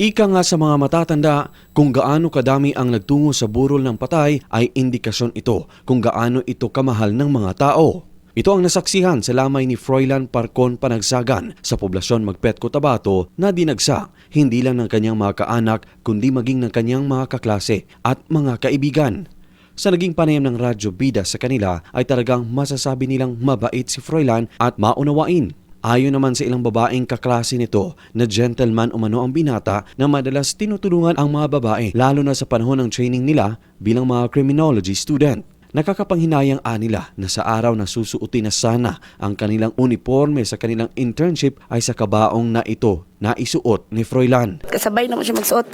Ika nga sa mga matatanda, kung gaano kadami ang nagtungo sa burol ng patay ay indikasyon ito kung gaano ito kamahal ng mga tao. Ito ang nasaksihan sa lamay ni Froilan Parcon Panagsagan sa poblasyon Magpetco, Tabato na dinagsa hindi lang ng kanyang mga kaanak kundi maging ng kanyang mga kaklase at mga kaibigan. Sa naging panayam ng Radyo Bida sa kanila ay talagang masasabi nilang mabait si Froilan at maunawain Ayon naman sa ilang babaeng kaklase nito na gentleman umano ang binata na madalas tinutulungan ang mga babae lalo na sa panahon ng training nila bilang mga criminology student. Nakakapanghinayang anila na sa araw na susuotin na sana ang kanilang uniforme sa kanilang internship ay sa kabaong na ito na isuot ni Froilan. Kasabay naman siya magsuot.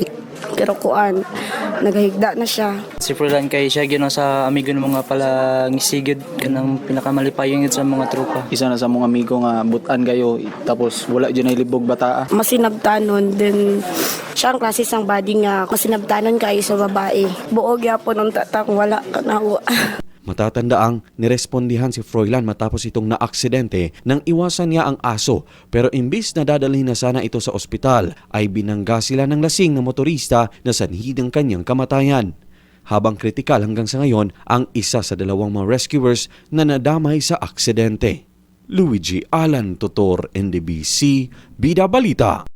Pero kuan, naghahigda na siya. Si Froilan kay siya gino sa amigo ng mga pala ngisigid kanang pinakamalipayong yun sa mga tropa. isa na sa mga amigo nga butan kayo tapos wala dyan ay libog bataa Masinabtanon, then siya ang klase sang body nga masinabtanon kayo sa babae. Buog yapon ang tatak, wala ka nawa. Matatandaang nirespondihan si Froilan matapos itong naaksidente nang iwasan niya ang aso pero imbis na dadalhin na sana ito sa ospital ay binangga sila ng lasing na motorista na sanhi ng kanyang kamatayan. Habang kritikal hanggang sa ngayon ang isa sa dalawang mga rescuers na nadamay sa aksidente. Luigi Alan Totor, NDBC, Bida Balita.